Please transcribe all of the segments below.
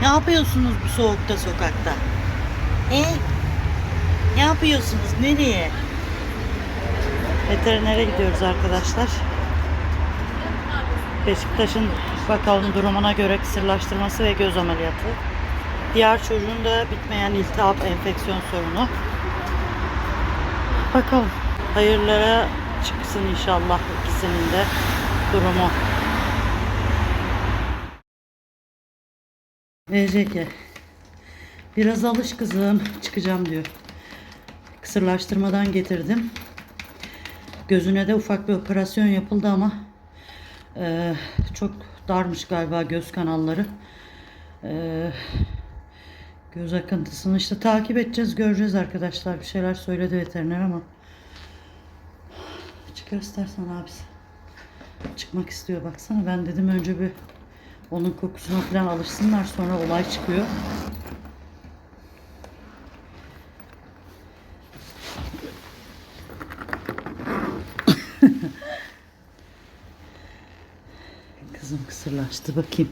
Ne yapıyorsunuz bu soğukta sokakta? E? Ne yapıyorsunuz? Nereye? Veterinere gidiyoruz arkadaşlar. Beşiktaş'ın bakalım durumuna göre kısırlaştırması ve göz ameliyatı. Diğer çocuğun da bitmeyen iltihap enfeksiyon sorunu. Bakalım. Hayırlara çıksın inşallah ikisinin de durumu. VCK. Biraz alış kızım. Çıkacağım diyor. Kısırlaştırmadan getirdim. Gözüne de ufak bir operasyon yapıldı ama eee, çok darmış galiba göz kanalları. Eee, göz akıntısını işte takip edeceğiz göreceğiz arkadaşlar. Bir şeyler söyledi veteriner ama çıkar istersen abisi. Çıkmak istiyor baksana. Ben dedim önce bir onun kokusuna falan alışsınlar sonra olay çıkıyor. Kızım kısırlaştı bakayım.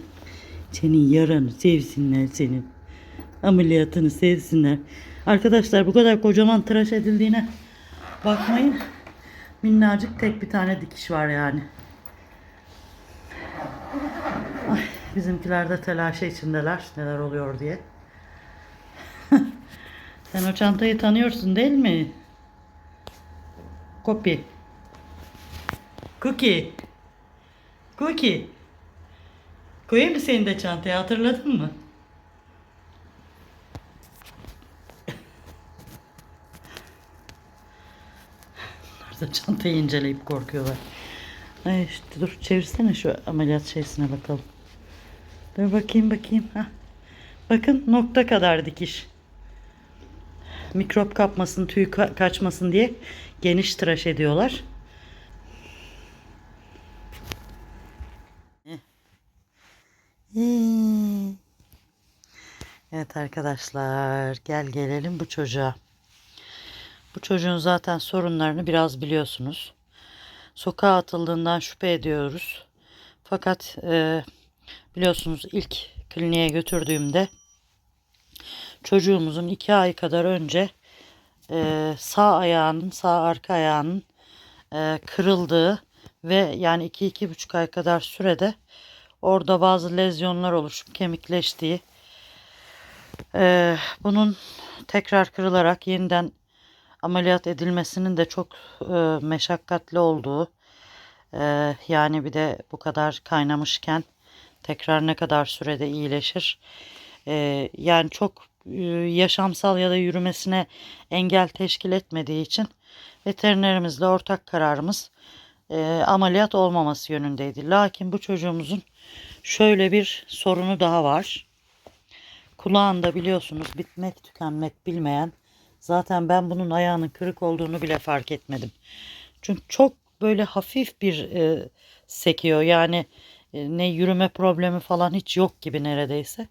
Senin yaranı sevsinler senin. Ameliyatını sevsinler. Arkadaşlar bu kadar kocaman tıraş edildiğine bakmayın. Minnacık tek bir tane dikiş var yani. Bizimkiler de telaşı içindeler neler oluyor diye. Sen o çantayı tanıyorsun değil mi? Kopi. Cookie. Cookie. Koyayım mı seni de çantaya hatırladın mı? Bunlar da çantayı inceleyip korkuyorlar. Ay işte dur çevirsene şu ameliyat şeysine bakalım. Dur bakayım bakayım. Hah. Bakın nokta kadar dikiş. Mikrop kapmasın, tüy ka- kaçmasın diye geniş tıraş ediyorlar. Evet arkadaşlar gel gelelim bu çocuğa. Bu çocuğun zaten sorunlarını biraz biliyorsunuz. Sokağa atıldığından şüphe ediyoruz. Fakat e, biliyorsunuz ilk kliniğe götürdüğümde çocuğumuzun iki ay kadar önce e, sağ ayağının sağ arka ayağının e, kırıldığı ve yani iki iki buçuk ay kadar sürede orada bazı lezyonlar oluşup kemikleştiği e, bunun tekrar kırılarak yeniden ameliyat edilmesinin de çok e, meşakkatli olduğu e, yani bir de bu kadar kaynamışken tekrar ne kadar sürede iyileşir e, yani çok e, yaşamsal ya da yürümesine engel teşkil etmediği için veterinerimizle ortak kararımız e, ameliyat olmaması yönündeydi. Lakin bu çocuğumuzun şöyle bir sorunu daha var. Kulağında biliyorsunuz bitmek tükenmek bilmeyen zaten ben bunun ayağının kırık olduğunu bile fark etmedim. Çünkü çok böyle hafif bir e, sekiyor yani ne yürüme problemi falan hiç yok gibi neredeyse.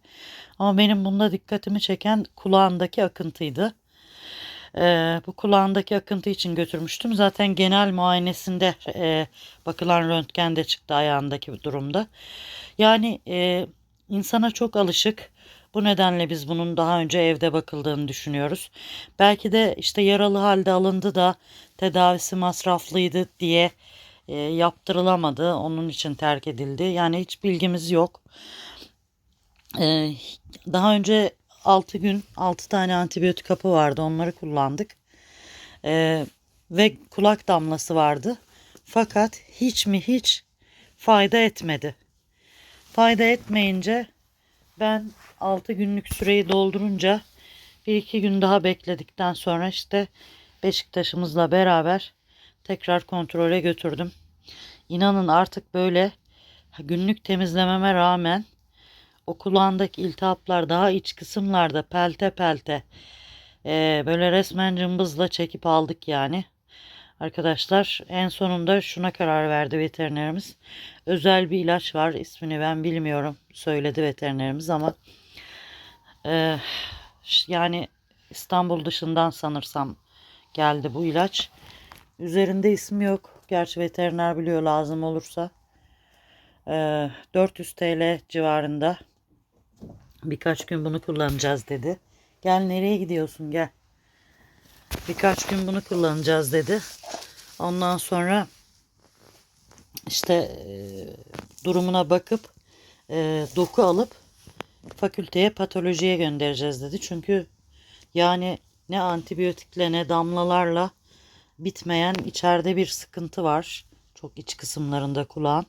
Ama benim bunda dikkatimi çeken kulağındaki akıntıydı. E, bu kulağındaki akıntı için götürmüştüm. Zaten genel muayenesinde e, bakılan röntgende çıktı ayağındaki durumda. Yani e, insana çok alışık. Bu nedenle biz bunun daha önce evde bakıldığını düşünüyoruz. Belki de işte yaralı halde alındı da tedavisi masraflıydı diye e, yaptırılamadı. Onun için terk edildi. Yani hiç bilgimiz yok. E, daha önce 6 gün 6 tane antibiyotik hapı vardı. Onları kullandık. E, ve kulak damlası vardı. Fakat hiç mi hiç fayda etmedi. Fayda etmeyince ben 6 günlük süreyi doldurunca bir iki gün daha bekledikten sonra işte Beşiktaş'ımızla beraber tekrar kontrole götürdüm. İnanın artık böyle günlük temizlememe rağmen o kulağındaki iltihaplar daha iç kısımlarda pelte pelte ee, böyle resmen cımbızla çekip aldık yani. Arkadaşlar en sonunda şuna karar verdi veterinerimiz. Özel bir ilaç var ismini ben bilmiyorum söyledi veterinerimiz ama e, yani İstanbul dışından sanırsam geldi bu ilaç. Üzerinde ismi yok. Gerçi veteriner biliyor lazım olursa. E, 400 TL civarında Birkaç gün bunu kullanacağız dedi. Gel nereye gidiyorsun gel. Birkaç gün bunu kullanacağız dedi. Ondan sonra işte e, durumuna bakıp e, doku alıp fakülteye patolojiye göndereceğiz dedi. Çünkü yani ne antibiyotikle ne damlalarla bitmeyen içeride bir sıkıntı var. Çok iç kısımlarında kulağın.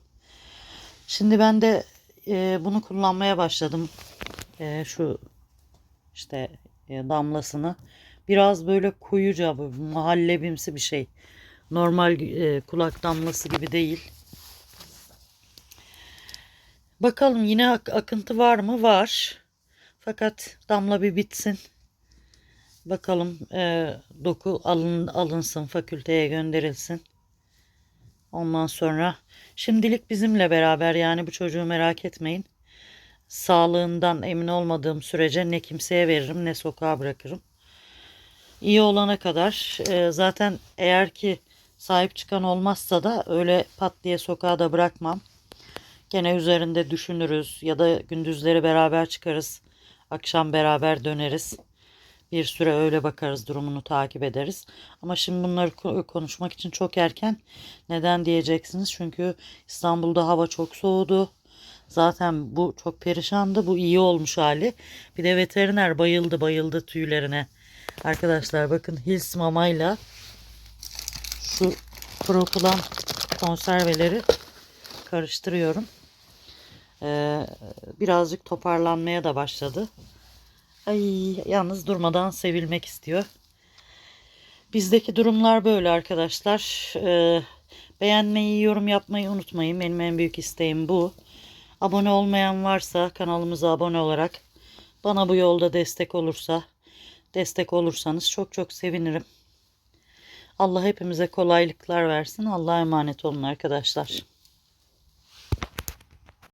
Şimdi ben de e, bunu kullanmaya başladım. E, şu işte e, damlasını. Biraz böyle koyuca, mahallebimsi bir şey. Normal e, kulak damlası gibi değil. Bakalım yine ak- akıntı var mı? Var. Fakat damla bir bitsin. Bakalım e, doku alın, alınsın, fakülteye gönderilsin. Ondan sonra şimdilik bizimle beraber yani bu çocuğu merak etmeyin. Sağlığından emin olmadığım sürece ne kimseye veririm ne sokağa bırakırım. İyi olana kadar e, zaten eğer ki sahip çıkan olmazsa da öyle pat diye sokağa da bırakmam. Gene üzerinde düşünürüz ya da gündüzleri beraber çıkarız. Akşam beraber döneriz. Bir süre öyle bakarız, durumunu takip ederiz. Ama şimdi bunları ko- konuşmak için çok erken. Neden diyeceksiniz? Çünkü İstanbul'da hava çok soğudu. Zaten bu çok perişandı. Bu iyi olmuş hali. Bir de veteriner bayıldı bayıldı tüylerine. Arkadaşlar bakın Hils mamayla şu propolan konserveleri karıştırıyorum. Ee, birazcık toparlanmaya da başladı. Ay yalnız durmadan sevilmek istiyor. Bizdeki durumlar böyle arkadaşlar. Ee, beğenmeyi, yorum yapmayı unutmayın. Benim en büyük isteğim bu. Abone olmayan varsa kanalımıza abone olarak bana bu yolda destek olursa, destek olursanız çok çok sevinirim. Allah hepimize kolaylıklar versin. Allah'a emanet olun arkadaşlar.